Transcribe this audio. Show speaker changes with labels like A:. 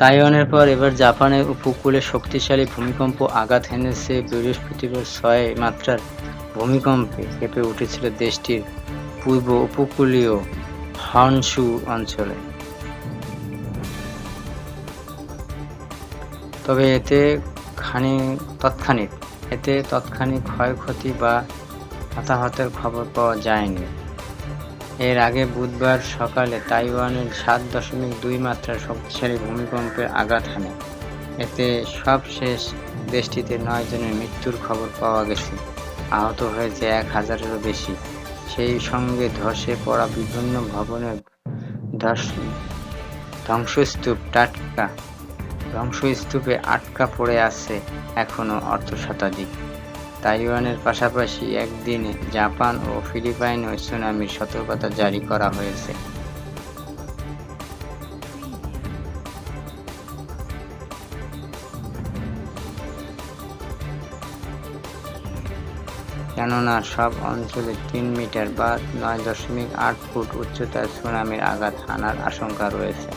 A: তাইওয়ানের পর এবার জাপানের উপকূলে শক্তিশালী ভূমিকম্প আঘাত হেনেছে বৃহস্পতিবার ছয় মাত্রার ভূমিকম্পে কেঁপে উঠেছিল দেশটির পূর্ব উপকূলীয় হনশু অঞ্চলে। তবে এতে খানি তৎক্ষণিক, এতে তৎক্ষণিক ক্ষয়ক্ষতি বা হতাহতের খবর পাওয়া যায়নি। এর আগে বুধবার সকালে তাইওয়ানের সাত দশমিক দুই মাত্রার শক্তিশালী ভূমিকম্পের আঘাত হানে। এতে সবশেষ দেশটিতে নয় জনের মৃত্যুর খবর পাওয়া গেছে। আহত হয়েছে এক হাজারেরও বেশি। সেই সঙ্গে ধসে পড়া বিভিন্ন ভবনের ধস ধ্বংসস্তূপ টাটকা ধ্বংসস্তূপে আটকা পড়ে আছে এখনও অর্ধ শতাধিক। তাইওয়ানের পাশাপাশি একদিনে জাপান ও ফিলিপাইনেও সুনামির সতর্কতা জারি করা হয়েছে। কেননা সব অঞ্চলে তিন মিটার বা নয় দশমিক আট ফুট উচ্চতার সুনামির আঘাত হানার আশঙ্কা রয়েছে।